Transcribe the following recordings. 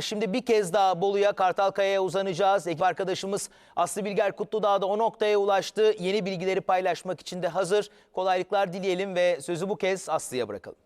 Şimdi bir kez daha Bolu'ya Kartalkaya'ya uzanacağız. Ekip arkadaşımız Aslı Bilger Kutludağ da o noktaya ulaştı. Yeni bilgileri paylaşmak için de hazır. Kolaylıklar dileyelim ve sözü bu kez Aslı'ya bırakalım.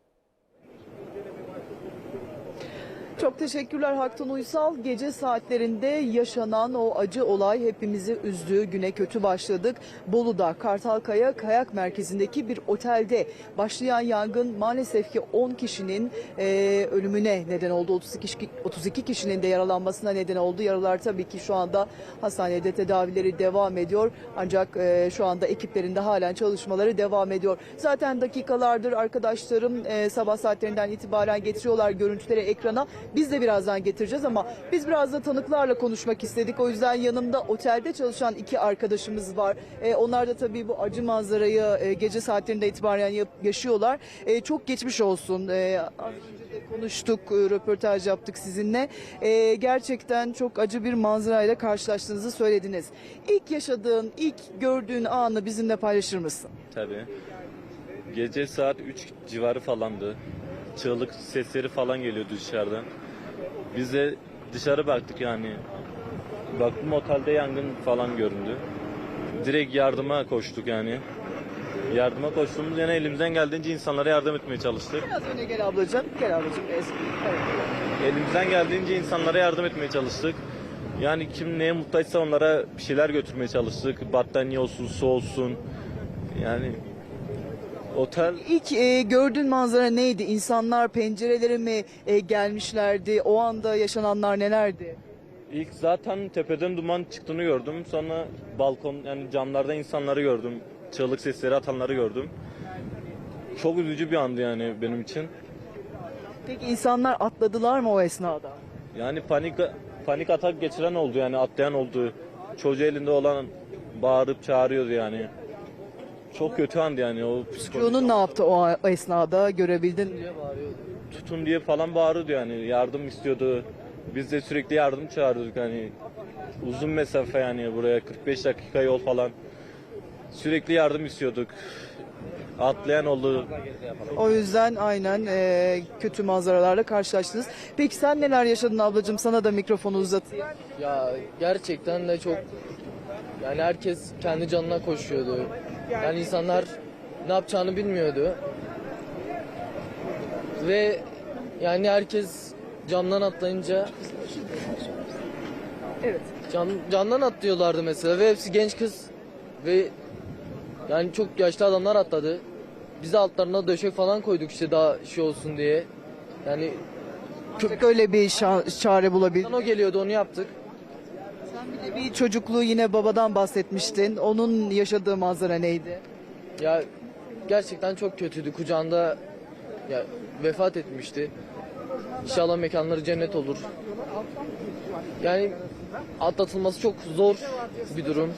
Çok teşekkürler Haktan Uysal. Gece saatlerinde yaşanan o acı olay hepimizi üzdü. Güne kötü başladık. Bolu'da Kartalkaya Kayak Merkezi'ndeki bir otelde başlayan yangın maalesef ki 10 kişinin e, ölümüne neden oldu. 32, 32 kişinin de yaralanmasına neden oldu. Yaralar tabii ki şu anda hastanede tedavileri devam ediyor. Ancak e, şu anda ekiplerinde halen çalışmaları devam ediyor. Zaten dakikalardır arkadaşlarım e, sabah saatlerinden itibaren getiriyorlar görüntüleri ekrana. Biz de birazdan getireceğiz ama biz biraz da tanıklarla konuşmak istedik. O yüzden yanımda otelde çalışan iki arkadaşımız var. E, onlar da tabii bu acı manzarayı e, gece saatlerinde itibaren yap- yaşıyorlar. E, çok geçmiş olsun. E, az önce de konuştuk, e, röportaj yaptık sizinle. E, gerçekten çok acı bir manzarayla karşılaştığınızı söylediniz. İlk yaşadığın, ilk gördüğün anı bizimle paylaşır mısın? Tabii. Gece saat 3 civarı falandı. Çığlık sesleri falan geliyordu dışarıdan. Biz de dışarı baktık yani. Baktım otelde yangın falan göründü. Direkt yardıma koştuk yani. Yardıma koştuğumuz yani elimizden geldiğince insanlara yardım etmeye çalıştık. Biraz öne gel ablacığım. Gel ablacığım. Eski. Evet. Elimizden geldiğince insanlara yardım etmeye çalıştık. Yani kim neye muhtaçsa onlara bir şeyler götürmeye çalıştık. Battaniye olsun, su olsun. Yani otel İlk e, gördüğün manzara neydi? İnsanlar pencerelere mi e, gelmişlerdi? O anda yaşananlar nelerdi? İlk zaten tepeden duman çıktığını gördüm. Sonra balkon yani camlarda insanları gördüm. Çığlık sesleri atanları gördüm. Çok üzücü bir andı yani benim için. Peki insanlar atladılar mı o esnada? Yani panik panik atak geçiren oldu yani atlayan oldu. Çocuğu elinde olan bağırıp çağırıyordu yani. Çok kötü andı yani o psikolojik. Çocuğunun ne yaptı o esnada görebildin mi? tutun diye falan bağırıyordu yani yardım istiyordu. Biz de sürekli yardım çağırıyorduk hani uzun mesafe yani buraya 45 dakika yol falan. Sürekli yardım istiyorduk. Atlayan oldu. O yüzden aynen e, kötü manzaralarla karşılaştınız. Peki sen neler yaşadın ablacığım? Sana da mikrofonu uzatayım. Ya gerçekten de çok yani herkes kendi canına koşuyordu. Yani insanlar ne yapacağını bilmiyordu. Ve yani herkes camdan atlayınca Evet. cam, camdan atlıyorlardı mesela ve hepsi genç kız ve yani çok yaşlı adamlar atladı. Biz de altlarına döşek falan koyduk işte daha şey olsun diye. Yani Çok öyle bir şa- çare bulabildin. o geliyordu onu yaptık. Bir de bir çocukluğu yine babadan bahsetmiştin. Onun yaşadığı manzara neydi? Ya gerçekten çok kötüydü. Kucağında ya vefat etmişti. İnşallah mekanları cennet olur. Yani atlatılması çok zor bir durum.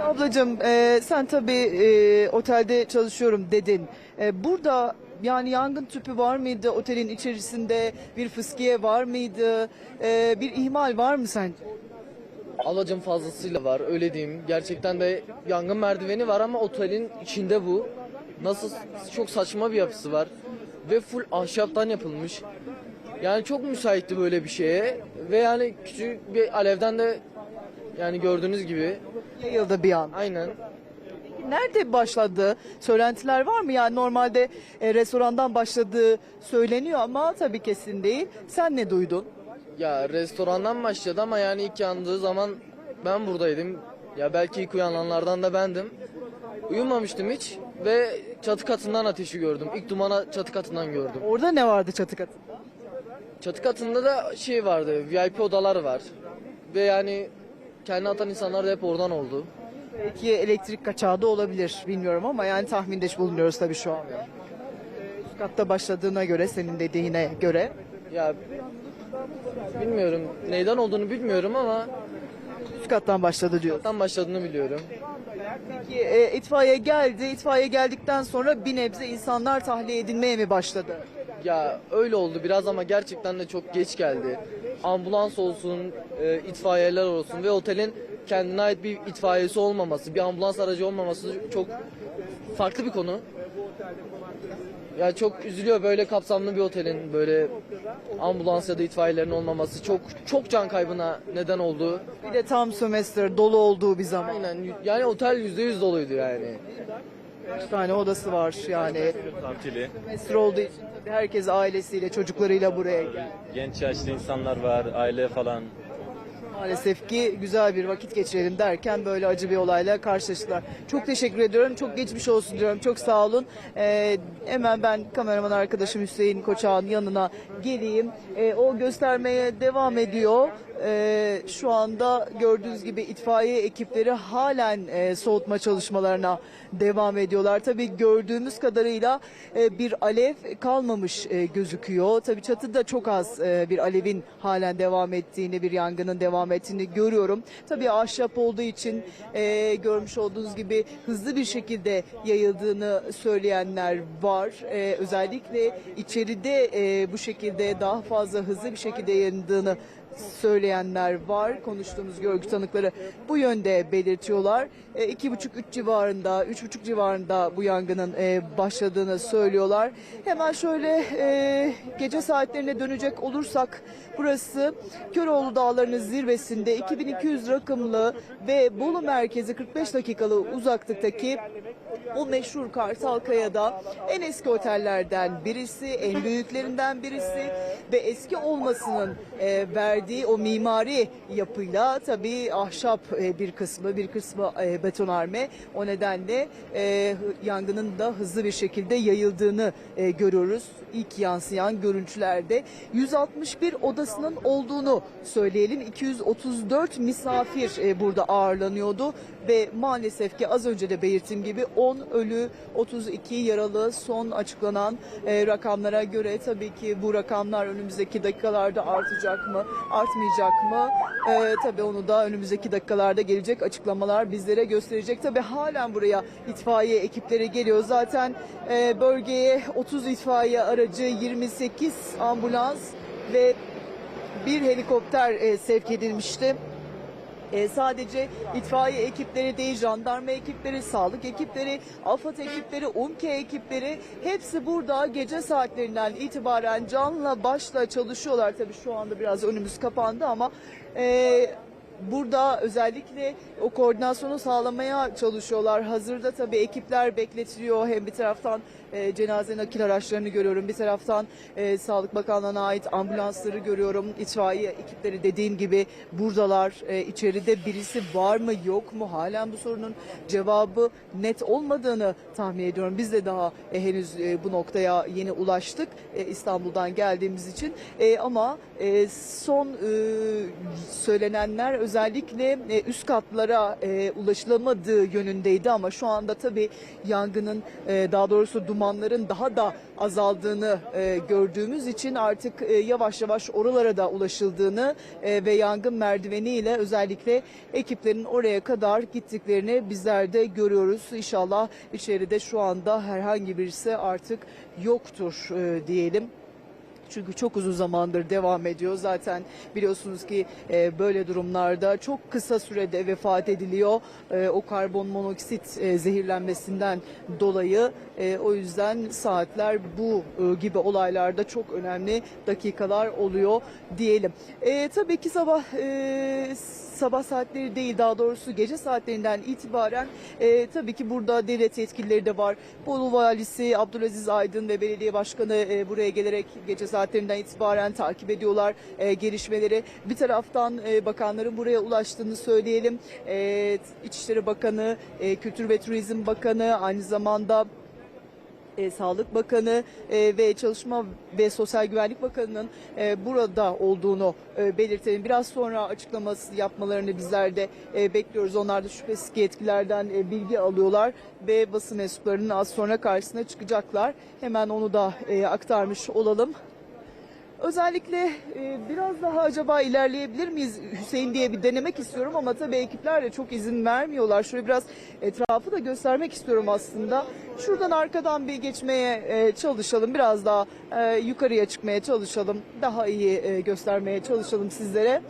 Ablacığım e, sen tabii e, otelde çalışıyorum dedin. E, burada yani yangın tüpü var mıydı otelin içerisinde? Bir fıskiye var mıydı? E, bir ihmal var mı sence? Alacım fazlasıyla var öyle diyeyim. Gerçekten de yangın merdiveni var ama otelin içinde bu. Nasıl çok saçma bir yapısı var. Ve full ahşaptan yapılmış. Yani çok müsaitti böyle bir şeye. Ve yani küçük bir alevden de yani gördüğünüz gibi Yayıldı bir an. aynen Nerede başladı? Söylentiler var mı? Yani normalde e, restorandan başladığı söyleniyor ama tabii kesin değil. Sen ne duydun? Ya restorandan başladı ama yani ilk yandığı zaman ben buradaydım. Ya belki ilk uyananlardan da bendim. Uyumamıştım hiç ve çatı katından ateşi gördüm. İlk dumana çatı katından gördüm. Orada ne vardı çatı katında? Çatı katında da şey vardı, VIP odalar var. Ve yani kendi atan insanlar da hep oradan oldu. Belki elektrik kaçağı da olabilir bilmiyorum ama yani tahminde bulunuyoruz tabii şu an. Üst katta başladığına göre senin dediğine göre. Ya bilmiyorum neyden olduğunu bilmiyorum ama Üst kattan başladı diyor. tam başladığını biliyorum. Peki e, itfaiye geldi. İtfaiye geldikten sonra bir nebze insanlar tahliye edilmeye mi başladı? Ya öyle oldu biraz ama gerçekten de çok geç geldi. Ambulans olsun, e, itfaiyeler olsun ve otelin kendine ait bir itfaiyesi olmaması, bir ambulans aracı olmaması çok farklı bir konu. Ya çok üzülüyor böyle kapsamlı bir otelin böyle ambulans ya da itfaiyelerin olmaması çok çok can kaybına neden oldu. Bir de tam sömestr dolu olduğu bir zaman. Aynen yani otel yüzde yüz doluydu yani. Kaç tane odası var yani. Tatili. Sömestr olduğu için tabii herkes ailesiyle çocuklarıyla buraya geldi. Genç yaşlı insanlar var, aile falan. Maalesef ki güzel bir vakit geçirelim derken böyle acı bir olayla karşılaştılar. Çok teşekkür ediyorum. Çok geçmiş olsun diyorum. Çok sağ olun. Ee, hemen ben kameraman arkadaşım Hüseyin Koçak'ın yanına geleyim. Ee, o göstermeye devam ediyor. Ee, şu anda gördüğünüz gibi itfaiye ekipleri halen e, soğutma çalışmalarına devam ediyorlar. Tabii gördüğümüz kadarıyla e, bir alev kalmamış e, gözüküyor. Tabii çatıda çok az e, bir alevin halen devam ettiğini, bir yangının devam ettiğini görüyorum. Tabii ahşap olduğu için e, görmüş olduğunuz gibi hızlı bir şekilde yayıldığını söyleyenler var. E, özellikle içeride e, bu şekilde daha fazla hızlı bir şekilde yayıldığını söyleyenler var. Konuştuğumuz görgü tanıkları bu yönde belirtiyorlar. E, iki buçuk üç civarında, üç buçuk civarında bu yangının e, başladığını söylüyorlar. Hemen şöyle e, gece saatlerine dönecek olursak burası Köroğlu Dağları'nın zirvesinde 2200 rakımlı ve Bolu merkezi 45 dakikalı uzaklıktaki o meşhur Kartal Kaya'da en eski otellerden birisi, en büyüklerinden birisi ve eski olmasının e, verdiği o mimari yapıyla tabii ahşap e, bir kısmı, bir kısmı e, betonarme. O nedenle e, yangının da hızlı bir şekilde yayıldığını görüyoruz. İlk yansıyan görüntülerde 161 odasının olduğunu söyleyelim. 234 misafir burada ağırlanıyordu ve maalesef ki az önce de belirttiğim gibi 10 ölü 32 yaralı son açıklanan rakamlara göre tabii ki bu rakamlar önümüzdeki dakikalarda artacak mı artmayacak mı E, tabii onu da önümüzdeki dakikalarda gelecek açıklamalar bizlere gösterecek. Tabii halen buraya itfaiye ekipleri geliyor zaten e, bölgeye 30 itfaiye aracı 28 ambulans ve bir helikopter e, sevk edilmişti. E, sadece itfaiye ekipleri değil, jandarma ekipleri, sağlık ekipleri, AFAD ekipleri, UMKE ekipleri hepsi burada gece saatlerinden itibaren canla başla çalışıyorlar. Tabii şu anda biraz önümüz kapandı ama e, burada özellikle o koordinasyonu sağlamaya çalışıyorlar. Hazırda tabii ekipler bekletiliyor. Hem bir taraftan e, cenaze nakil araçlarını görüyorum. Bir taraftan e, Sağlık Bakanlığı'na ait ambulansları görüyorum. İtfaiye ekipleri dediğim gibi buradalar. E, içeride birisi var mı yok mu? Halen bu sorunun cevabı net olmadığını tahmin ediyorum. Biz de daha e, henüz e, bu noktaya yeni ulaştık. E, İstanbul'dan geldiğimiz için. E, ama e, son e, söylenenler özellikle e, üst katlara e, ulaşılamadığı yönündeydi ama şu anda tabii yangının e, daha doğrusu dumanların daha da azaldığını e, gördüğümüz için artık e, yavaş yavaş oralara da ulaşıldığını e, ve yangın merdiveniyle özellikle ekiplerin oraya kadar gittiklerini bizler de görüyoruz. İnşallah içeride şu anda herhangi birisi artık yoktur e, diyelim. Çünkü çok uzun zamandır devam ediyor. Zaten biliyorsunuz ki e, böyle durumlarda çok kısa sürede vefat ediliyor. E, o karbon monoksit e, zehirlenmesinden dolayı e, o yüzden saatler bu e, gibi olaylarda çok önemli dakikalar oluyor diyelim. E, tabii ki sabah e, sabah saatleri değil daha doğrusu gece saatlerinden itibaren e, tabii ki burada devlet yetkilileri de var. Bolu Valisi Abdülaziz Aydın ve Belediye Başkanı e, buraya gelerek gece saatlerinden itibaren takip ediyorlar e, gelişmeleri. Bir taraftan e, bakanların buraya ulaştığını söyleyelim. E, İçişleri Bakanı, e, Kültür ve Turizm Bakanı aynı zamanda e, Sağlık Bakanı e, ve Çalışma ve Sosyal Güvenlik Bakanı'nın e, burada olduğunu e, belirtelim. Biraz sonra açıklaması yapmalarını bizler de e, bekliyoruz. Onlar da şüphesiz ki etkilerden e, bilgi alıyorlar ve basın mensuplarının az sonra karşısına çıkacaklar. Hemen onu da e, aktarmış olalım. Özellikle e, biraz daha acaba ilerleyebilir miyiz Hüseyin diye bir denemek istiyorum ama tabii ekipler de çok izin vermiyorlar. Şöyle biraz etrafı da göstermek istiyorum aslında. Şuradan arkadan bir geçmeye e, çalışalım. Biraz daha e, yukarıya çıkmaya çalışalım. Daha iyi e, göstermeye çalışalım sizlere.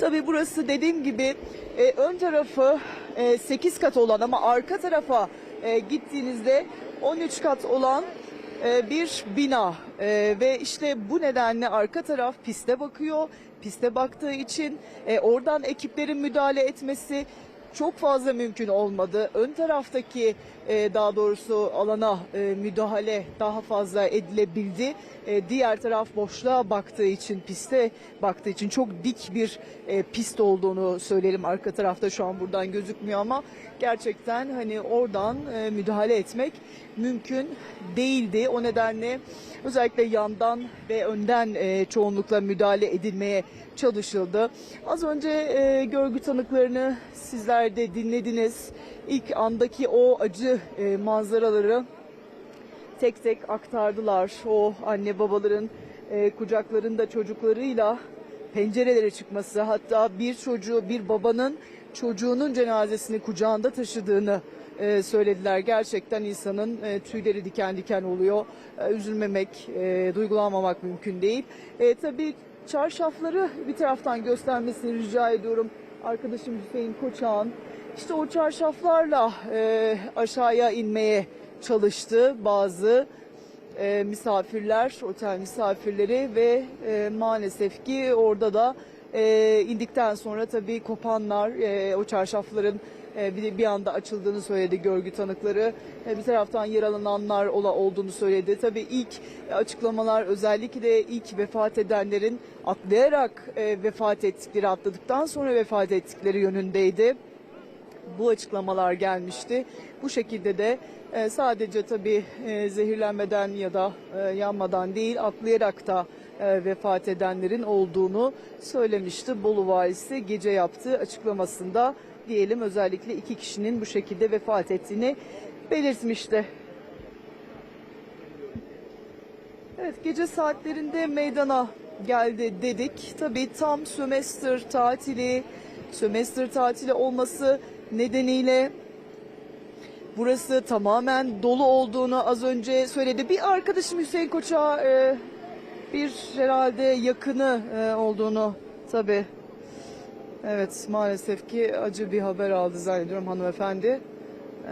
Tabii burası dediğim gibi e, ön tarafı e, 8 kat olan ama arka tarafa e, gittiğinizde 13 kat olan e, bir bina E, ve işte bu nedenle arka taraf piste bakıyor. Piste baktığı için e, oradan ekiplerin müdahale etmesi çok fazla mümkün olmadı. Ön taraftaki e, daha doğrusu alana e, müdahale daha fazla edilebildi. E, diğer taraf boşluğa baktığı için, piste baktığı için çok dik bir e, pist olduğunu söyleyelim. Arka tarafta şu an buradan gözükmüyor ama gerçekten hani oradan e, müdahale etmek mümkün değildi. O nedenle özellikle yandan ve önden e, çoğunlukla müdahale edilmeye çalışıldı. Az önce e, görgü tanıklarını sizler de dinlediniz. İlk andaki o acı e, manzaraları tek tek aktardılar. O anne babaların e, kucaklarında çocuklarıyla pencerelere çıkması hatta bir çocuğu bir babanın çocuğunun cenazesini kucağında taşıdığını e, söylediler. Gerçekten insanın e, tüyleri diken diken oluyor. E, üzülmemek, e, duygulanmamak mümkün değil. E, tabii çarşafları bir taraftan göstermesini rica ediyorum. Arkadaşım Hüseyin Koçak'ın işte o çarşaflarla e, aşağıya inmeye çalıştı bazı e, misafirler, otel misafirleri ve e, maalesef ki orada da e, indikten sonra tabii kopanlar, e, o çarşafların e, bir, bir anda açıldığını söyledi görgü tanıkları. E, bir taraftan yaralananlar ola, olduğunu söyledi. Tabii ilk açıklamalar özellikle ilk vefat edenlerin atlayarak e, vefat ettikleri, atladıktan sonra vefat ettikleri yönündeydi bu açıklamalar gelmişti. Bu şekilde de e, sadece tabii e, zehirlenmeden ya da e, yanmadan değil atlayarak da e, vefat edenlerin olduğunu söylemişti. Bolu valisi gece yaptığı açıklamasında diyelim özellikle iki kişinin bu şekilde vefat ettiğini belirtmişti. Evet gece saatlerinde meydana geldi dedik. Tabii tam sömestr tatili, sömestr tatili olması nedeniyle burası tamamen dolu olduğunu az önce söyledi. Bir arkadaşım Hüseyin Koç'a e, bir herhalde yakını e, olduğunu tabii. Evet maalesef ki acı bir haber aldı zannediyorum hanımefendi.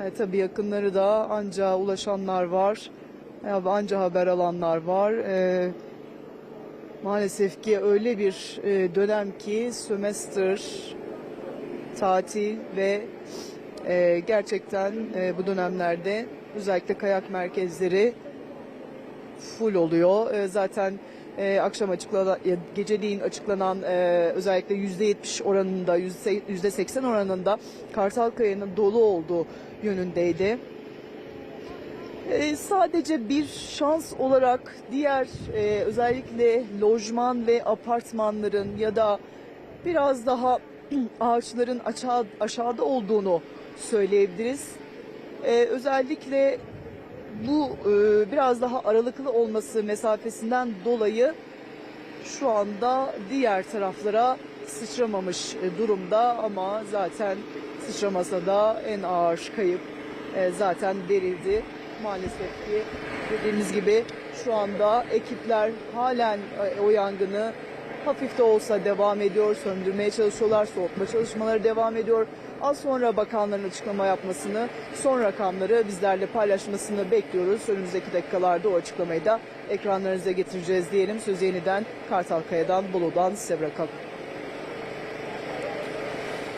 E, tabii yakınları da anca ulaşanlar var. Ya anca haber alanlar var. E, maalesef ki öyle bir e, dönem ki sömestr, tatil ve e, gerçekten e, bu dönemlerde özellikle kayak merkezleri full oluyor. E, zaten e, akşam açıklanan, e, geceliğin açıklanan e, özellikle %70 oranında, %80 oranında Kartalkaya'nın dolu olduğu yönündeydi. Ee, sadece bir şans olarak diğer e, özellikle lojman ve apartmanların ya da biraz daha ağaçların aşağı, aşağıda olduğunu söyleyebiliriz. Ee, özellikle bu e, biraz daha aralıklı olması mesafesinden dolayı şu anda diğer taraflara sıçramamış e, durumda ama zaten sıçramasa da en ağır kayıp e, zaten verildi. Maalesef ki dediğimiz gibi şu anda ekipler halen e, o yangını hafif de olsa devam ediyor. Söndürmeye çalışıyorlar. Soğutma çalışmaları devam ediyor. Az sonra bakanların açıklama yapmasını, son rakamları bizlerle paylaşmasını bekliyoruz. Önümüzdeki dakikalarda o açıklamayı da ekranlarınıza getireceğiz diyelim. Sözü yeniden Kartalkaya'dan, Bolu'dan size bırakalım.